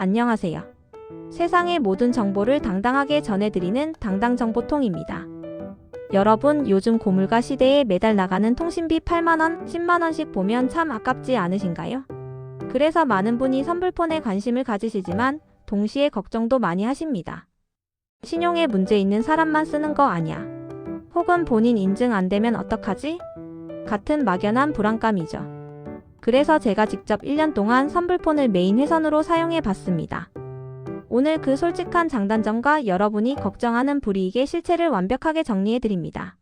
안녕하세요. 세상의 모든 정보를 당당하게 전해드리는 당당정보통입니다. 여러분, 요즘 고물가 시대에 매달 나가는 통신비 8만원, 10만원씩 보면 참 아깝지 않으신가요? 그래서 많은 분이 선불폰에 관심을 가지시지만 동시에 걱정도 많이 하십니다. 신용에 문제 있는 사람만 쓰는 거 아니야. 혹은 본인 인증 안 되면 어떡하지? 같은 막연한 불안감이죠. 그래서 제가 직접 1년 동안 선불폰을 메인 회선으로 사용해 봤습니다. 오늘 그 솔직한 장단점과 여러분이 걱정하는 불이익의 실체를 완벽하게 정리해 드립니다.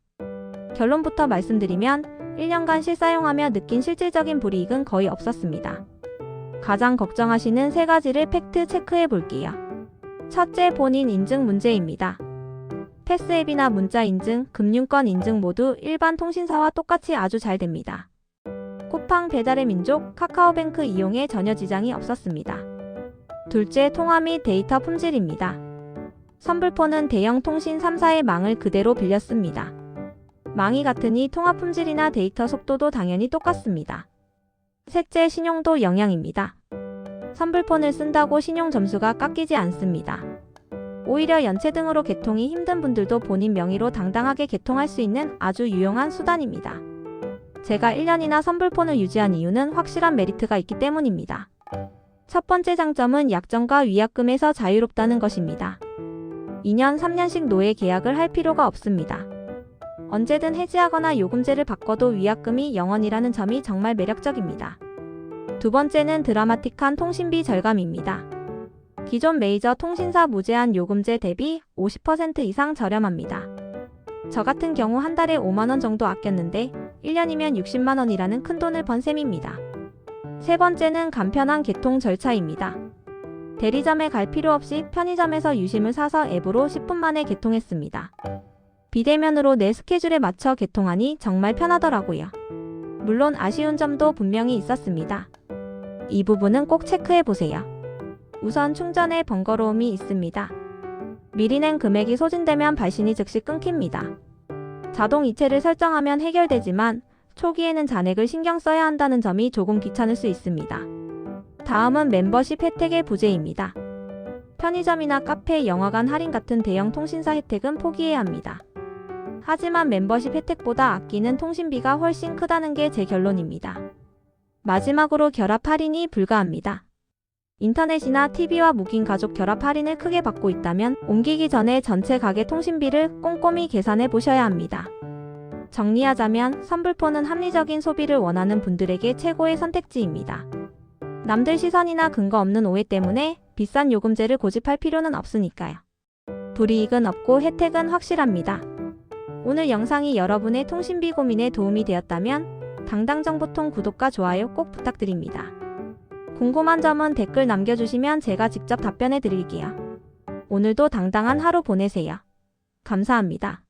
결론부터 말씀드리면 1년간 실사용하며 느낀 실질적인 불이익은 거의 없었습니다. 가장 걱정하시는 세 가지를 팩트 체크해 볼게요. 첫째, 본인 인증 문제입니다. 패스 앱이나 문자 인증, 금융권 인증 모두 일반 통신사와 똑같이 아주 잘 됩니다. 쿠팡 배달의 민족, 카카오뱅크 이용에 전혀 지장이 없었습니다. 둘째, 통화 및 데이터 품질입니다. 선불폰은 대형 통신 3사의 망을 그대로 빌렸습니다. 망이 같으니 통화 품질이나 데이터 속도도 당연히 똑같습니다. 셋째, 신용도 영향입니다. 선불폰을 쓴다고 신용 점수가 깎이지 않습니다. 오히려 연체 등으로 개통이 힘든 분들도 본인 명의로 당당하게 개통할 수 있는 아주 유용한 수단입니다. 제가 1년이나 선불폰을 유지한 이유는 확실한 메리트가 있기 때문입니다. 첫 번째 장점은 약정과 위약금에서 자유롭다는 것입니다. 2년, 3년씩 노예 계약을 할 필요가 없습니다. 언제든 해지하거나 요금제를 바꿔도 위약금이 영원이라는 점이 정말 매력적입니다. 두 번째는 드라마틱한 통신비 절감입니다. 기존 메이저 통신사 무제한 요금제 대비 50% 이상 저렴합니다. 저 같은 경우 한 달에 5만원 정도 아꼈는데 1년이면 60만원이라는 큰 돈을 번 셈입니다. 세 번째는 간편한 개통 절차입니다. 대리점에 갈 필요 없이 편의점에서 유심을 사서 앱으로 10분 만에 개통했습니다. 비대면으로 내 스케줄에 맞춰 개통하니 정말 편하더라고요. 물론 아쉬운 점도 분명히 있었습니다. 이 부분은 꼭 체크해 보세요. 우선 충전에 번거로움이 있습니다. 미리 낸 금액이 소진되면 발신이 즉시 끊깁니다. 자동 이체를 설정하면 해결되지만 초기에는 잔액을 신경 써야 한다는 점이 조금 귀찮을 수 있습니다. 다음은 멤버십 혜택의 부재입니다. 편의점이나 카페, 영화관 할인 같은 대형 통신사 혜택은 포기해야 합니다. 하지만 멤버십 혜택보다 아끼는 통신비가 훨씬 크다는 게 제 결론입니다. 마지막으로 결합 할인이 불가합니다. 인터넷이나 TV와 무긴 가족 결합 할인을 크게 받고 있다면 옮기기 전에 전체 가게 통신비를 꼼꼼히 계산해 보셔야 합니다. 정리하자면 선불폰은 합리적인 소비를 원하는 분들에게 최고의 선택지입니다. 남들 시선이나 근거 없는 오해 때문에 비싼 요금제를 고집할 필요는 없으니까요. 불이익은 없고 혜택은 확실합니다. 오늘 영상이 여러분의 통신비 고민에 도움이 되었다면 당당정보통 구독과 좋아요 꼭 부탁드립니다. 궁금한 점은 댓글 남겨주시면 제가 직접 답변해 드릴게요. 오늘도 당당한 하루 보내세요. 감사합니다.